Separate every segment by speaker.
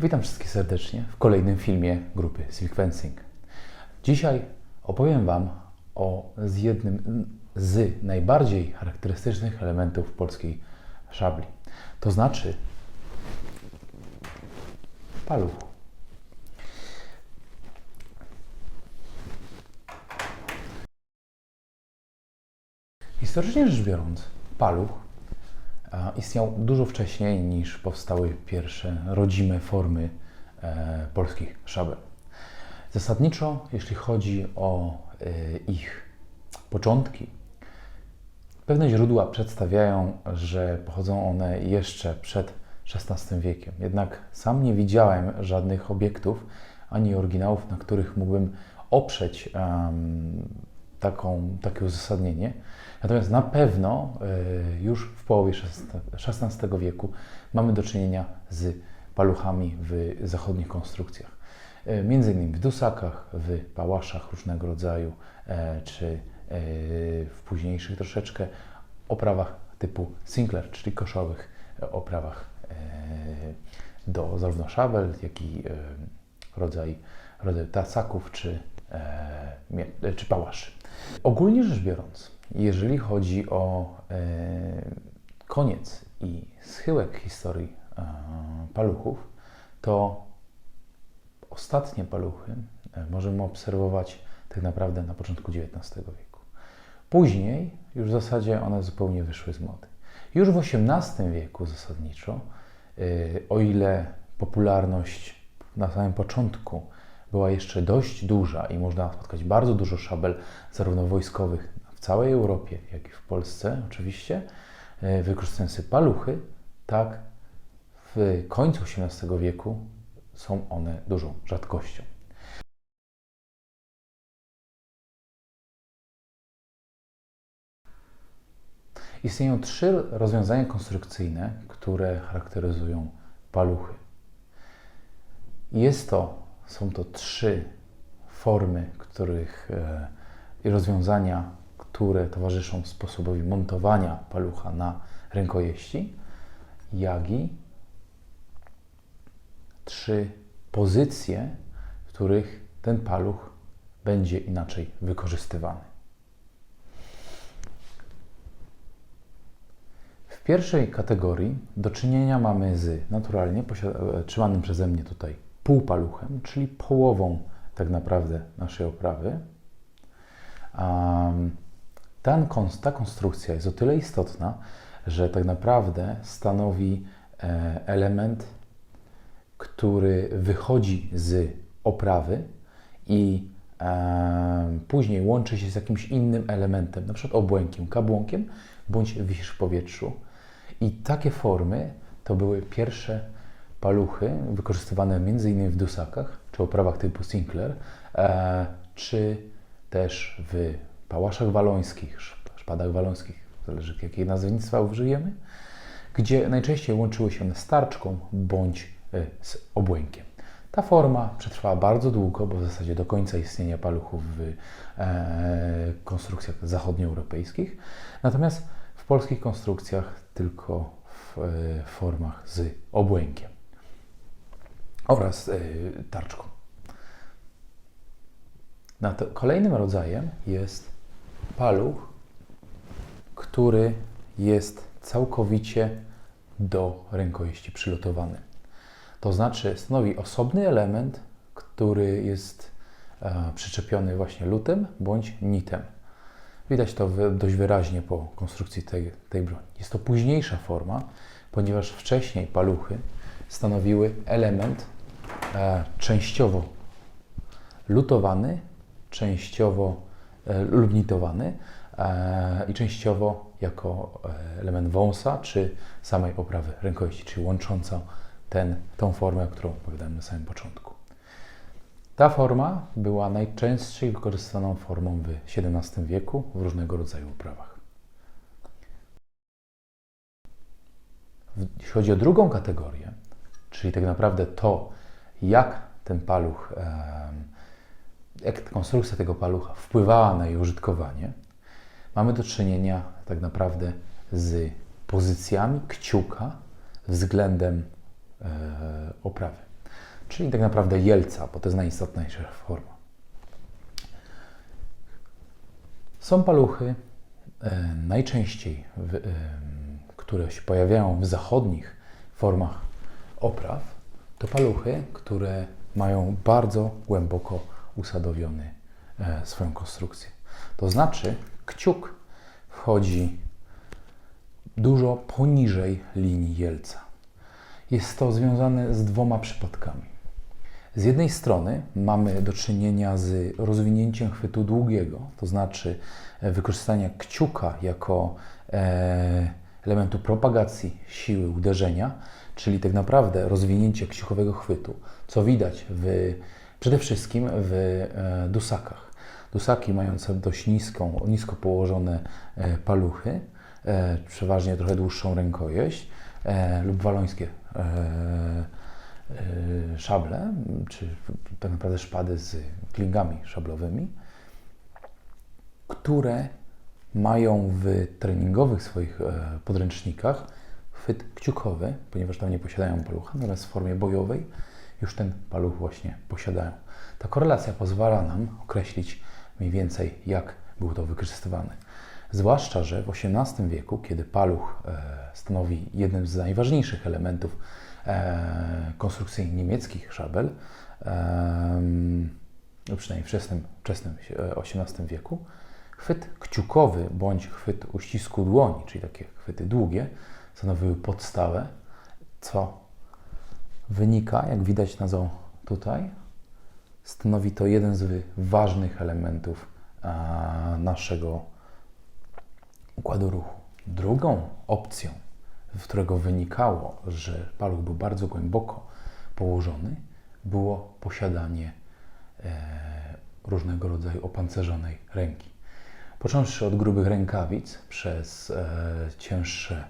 Speaker 1: Witam wszystkich serdecznie w kolejnym filmie grupy Civic Fencing. Dzisiaj opowiem Wam o z jednym z najbardziej charakterystycznych elementów polskiej szabli. To znaczy paluchu. Historycznie rzecz biorąc, paluch istniał dużo wcześniej niż powstały pierwsze rodzime formy e, polskich szabel. Zasadniczo, jeśli chodzi o e, ich początki, pewne źródła przedstawiają, że pochodzą one jeszcze przed XVI wiekiem. Jednak sam nie widziałem żadnych obiektów ani oryginałów, na których mógłbym oprzeć em, taką, takie uzasadnienie. Natomiast na pewno y, już w połowie XVI wieku mamy do czynienia z paluchami w zachodnich konstrukcjach. Y, Między innymi w dusakach, w pałaszach różnego rodzaju, e, czy e, w późniejszych troszeczkę oprawach typu Sinclair, czyli koszowych e, oprawach do zarówno szabel, jak i rodzaj, rodzaj tasaków czy, czy pałaszy. Ogólnie rzecz biorąc, jeżeli chodzi o e, koniec i schyłek historii e, paluchów, to ostatnie paluchy e, możemy obserwować tak naprawdę na początku XIX wieku. Później już w zasadzie one zupełnie wyszły z mody. Już w XVIII wieku zasadniczo, o ile popularność na samym początku była jeszcze dość duża i można spotkać bardzo dużo szabel, zarówno wojskowych w całej Europie, jak i w Polsce oczywiście, e, wykorzystujące paluchy, tak w końcu XVIII wieku są one dużą rzadkością. Istnieją trzy rozwiązania konstrukcyjne, które charakteryzują paluchy. Jest to, są to trzy formy, których e, i rozwiązania, które towarzyszą sposobowi montowania palucha na rękojeści, jak i trzy pozycje, w których ten paluch będzie inaczej wykorzystywany. W pierwszej kategorii do czynienia mamy z naturalnie e, trzymanym przeze mnie tutaj półpaluchem, czyli połową tak naprawdę naszej oprawy. Ten, ta konstrukcja jest o tyle istotna, że tak naprawdę stanowi e, element, który wychodzi z oprawy i później łączy się z jakimś innym elementem, na przykład obłękiem, kabłonkiem, bądź wisisz w powietrzu. I takie formy to były pierwsze paluchy wykorzystywane m.in. w dusakach, czy oprawach typu Sinclair, e, czy też w pałaszach walońskich, szp- szpadach walońskich, zależy jakiej nazewnictwa użyjemy, gdzie najczęściej łączyły się one z tarczką bądź e, z obłękiem. Ta forma przetrwała bardzo długo, bo w zasadzie do końca istnienia paluchów w e, konstrukcjach zachodnioeuropejskich, natomiast w polskich konstrukcjach tylko w formach z obłękiem oraz e, tarczką. Na kolejnym rodzajem jest paluch, który jest całkowicie do rękojeści przylotowany. To znaczy stanowi osobny element, który jest e, przyczepiony właśnie lutem bądź nitem. Widać to dość wyraźnie po konstrukcji tej, tej broni. Jest to późniejsza forma, ponieważ wcześniej paluchy stanowiły element e, częściowo lutowany, częściowo e, lub nitowany e, i częściowo jako element wąsa czy samej oprawy rękojeści, czyli łącząca ten, tą formę, o którą opowiadałem na samym początku. Ta forma była najczęściej wykorzystywaną formą w XVII wieku w różnego rodzaju oprawach. Jeśli chodzi o drugą kategorię, czyli tak naprawdę to, jak ten paluch, jak konstrukcja tego palucha wpływała na jej użytkowanie, mamy do czynienia tak naprawdę z pozycjami kciuka względem e, oprawy. czyli tak naprawdę jelca, bo to jest najistotniejsza forma. Są paluchy, e, najczęściej, które się pojawiają w zachodnich formach opraw, to paluchy, które mają bardzo głęboko usadowiony e, swoją konstrukcję. To znaczy, kciuk wchodzi dużo poniżej linii jelca. Jest to związane z dwoma przypadkami. Z jednej strony mamy do czynienia z rozwinięciem chwytu długiego, to znaczy e, wykorzystania kciuka jako e, elementu propagacji siły uderzenia, czyli tak naprawdę rozwinięcie kciukowego chwytu, co widać w, przede wszystkim w e, dusakach. Dusaki mające dość niską, nisko położone paluchy, przeważnie trochę dłuższą rękojeść lub walońskie E, szable, czy tak naprawdę szpady z klingami szablowymi, które mają w treningowych swoich e, podręcznikach chwyt kciukowy, ponieważ tam nie posiadają palucha, natomiast w formie bojowej już ten paluch właśnie posiadają. Ta korelacja pozwala nam określić mniej więcej, jak był to wykorzystywane. Zwłaszcza, że w XVIII wieku, kiedy paluch e, stanowi jeden z najważniejszych elementów e, konstrukcji niemieckich szabel, no przynajmniej w wczesnym, wczesnym XVIII wieku, chwyt kciukowy bądź chwyt uścisku dłoni, czyli takie chwyty długie, stanowiły podstawę, co wynika, jak widać na zo tutaj, stanowi to jeden z ważnych elementów naszego układu ruchu. Drugą opcją z którego wynikało, że paluch był bardzo głęboko położony, było posiadanie e, różnego rodzaju opancerzonej ręki. Począwszy od grubych rękawic, przez e, cięższe,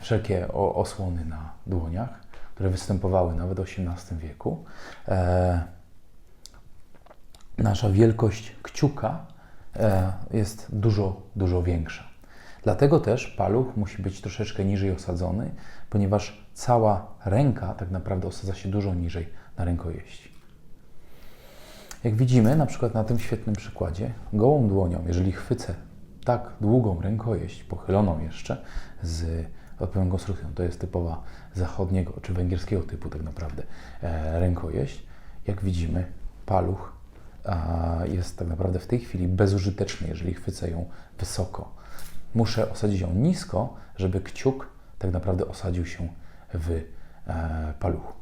Speaker 1: wszelkie o, osłony na dłoniach, które występowały nawet w XVIII wieku, e, nasza wielkość kciuka e, jest dużo, dużo większa. Dlatego też paluch musi być troszeczkę niżej osadzony, ponieważ cała ręka tak naprawdę osadza się dużo niżej na rękojeści. Jak widzimy, na przykład na tym świetnym przykładzie, gołą dłonią, jeżeli chwycę tak długą rękojeść, pochyloną jeszcze, z odpowiednią konstrukcją, to jest typowa zachodniego czy węgierskiego typu tak naprawdę e, rękojeść, jak widzimy, paluch jest tak naprawdę w tej chwili bezużyteczny, jeżeli chwycę ją wysoko. Muszę osadzić ją nisko, żeby kciuk tak naprawdę osadził się w e, paluchu.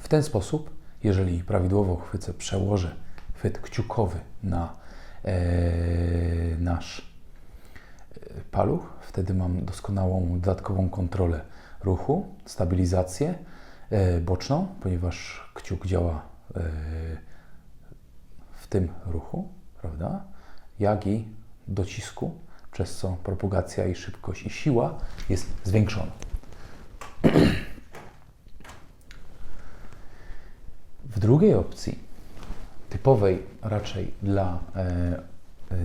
Speaker 1: W ten sposób, jeżeli prawidłowo chwycę, przełożę chwyt kciukowy na e, nasz paluch, wtedy mam doskonałą dodatkową kontrolę ruchu, stabilizację e, boczną, ponieważ kciuk działa e, w tym ruchu, prawda? Jak i docisku przez co propagacja i szybkość i siła jest zwiększona. W drugiej opcji, typowej raczej dla e,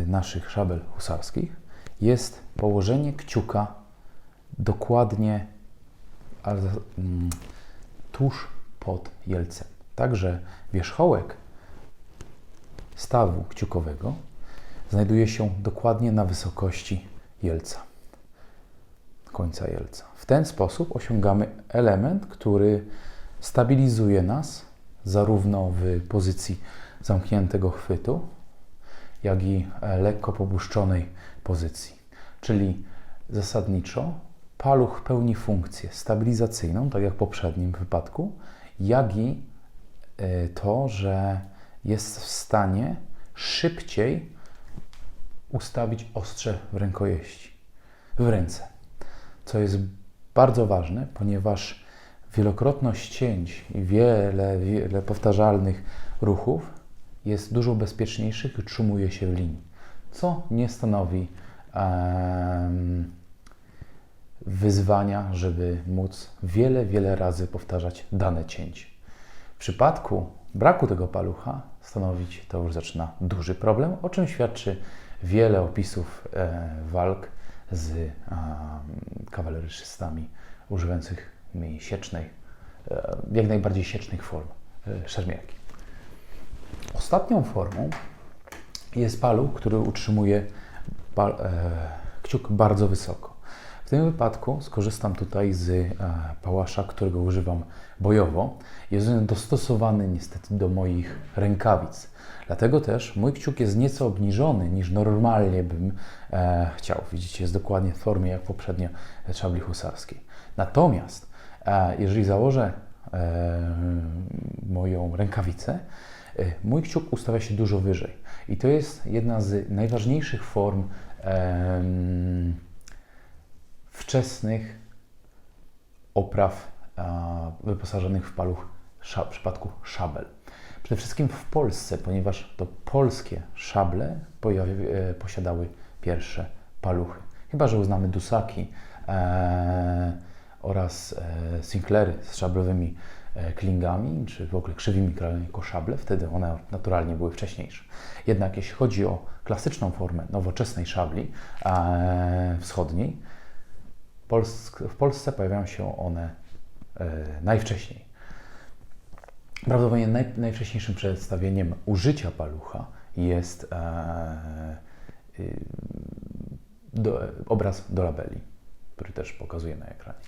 Speaker 1: naszych szabel husarskich, jest położenie kciuka dokładnie mm, tuż pod jelcem. Także wierzchołek stawu kciukowego znajduje się dokładnie na wysokości jelca, końca jelca. W ten sposób osiągamy element, który stabilizuje nas zarówno w pozycji zamkniętego chwytu, jak i e, lekko pobłuszczonej pozycji. Czyli zasadniczo paluch pełni funkcję stabilizacyjną, tak jak w poprzednim wypadku, jak i e, to, że jest w stanie szybciej ustawić ostrze w rękojeści, w ręce. Co jest bardzo ważne, ponieważ wielokrotność cięć i wiele, wiele powtarzalnych ruchów jest dużo bezpieczniejszych i utrzymuje się w linii, co nie stanowi um, wyzwania, żeby móc wiele, wiele razy powtarzać dane cięcie. W przypadku braku tego palucha stanowić to już zaczyna duży problem, o czym świadczy wiele opisów e, walk z kawaleryszystami używających siecznej, e, jak najbardziej siecznych form e, szermierki. Ostatnią formą jest paluch, który utrzymuje pal, e, kciuk bardzo wysoko. W tym wypadku skorzystam tutaj z e, pałasza, którego używam bojowo. Jest on dostosowany niestety do moich rękawic. Dlatego też mój kciuk jest nieco obniżony niż normalnie bym e, chciał. Widzicie, jest dokładnie w formie jak poprzednio szabli husarskiej. Natomiast e, jeżeli założę e, moją rękawicę, mój kciuk ustawia się dużo wyżej. I to jest jedna z najważniejszych form em, wczesnych opraw a, wyposażonych w paluch w przypadku szabel. Przede wszystkim w Polsce, ponieważ to polskie szable pojawi, e, posiadały pierwsze paluchy. Chyba, że uznamy Dusaki e, oraz e, Sinclairy z szablowymi e, klingami, czy w ogóle krzywymi krajami jako szable, wtedy one naturalnie były wcześniejsze. Jednak jeśli chodzi o klasyczną formę nowoczesnej szabli e, wschodniej, w Polsce pojawiają się one e, najwcześniej. Prawdopodobnie naj, najwcześniejszym przedstawieniem użycia palucha jest e, do, obraz do labeli, który też pokazuję na ekranie.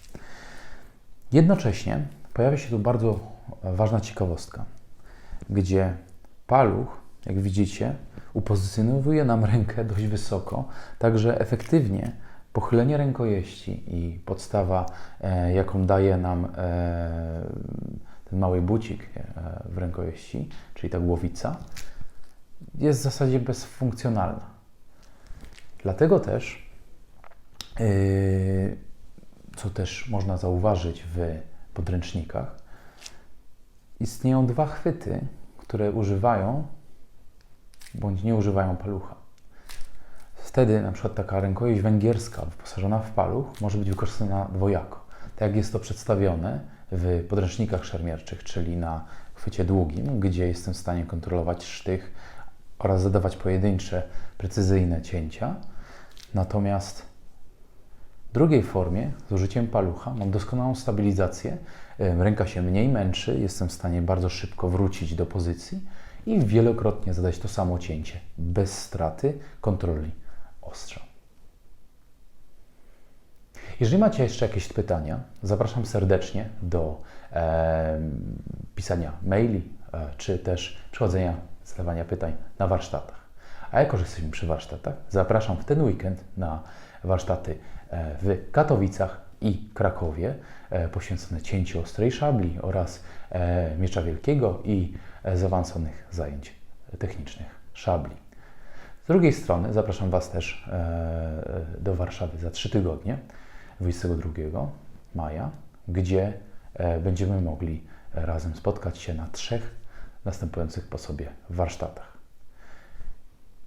Speaker 1: Jednocześnie pojawia się tu bardzo ważna ciekawostka, gdzie paluch, jak widzicie, upozycjonowuje nam rękę dość wysoko, także efektywnie pochylenie rękojeści i podstawa, e, jaką daje nam e, ten mały bucik e, w rękojeści, czyli ta głowica, jest w zasadzie bezfunkcjonalna. Dlatego też, yy, co też można zauważyć w podręcznikach, istnieją dwa chwyty, które używają bądź nie używają palucha. Wtedy na przykład taka rękojeść węgierska wyposażona w paluch może być wykorzystana dwojako. Tak jak jest to przedstawione w podręcznikach szermierczych, czyli na chwycie długim, gdzie jestem w stanie kontrolować sztych oraz zadawać pojedyncze, precyzyjne cięcia. Natomiast drugiej formie, z użyciem palucha, mam doskonałą stabilizację, ręka się mniej męczy, jestem w stanie bardzo szybko wrócić do pozycji i wielokrotnie zadać to samo cięcie, bez straty kontroli ostrza. Jeżeli macie jeszcze jakieś pytania, zapraszam serdecznie do e, pisania maili, e, czy też przychodzenia, zadawania pytań na warsztatach. A jako, że jesteśmy przy warsztatach, zapraszam w ten weekend na warsztaty e, w Katowicach i Krakowie e, poświęcone cięciu ostrej szabli oraz e, miecza wielkiego i zaawansowanych zajęć technicznych szabli. Z drugiej strony zapraszam Was też do Warszawy za trzy tygodnie, 22 maja, gdzie będziemy mogli razem spotkać się na trzech następujących po sobie warsztatach.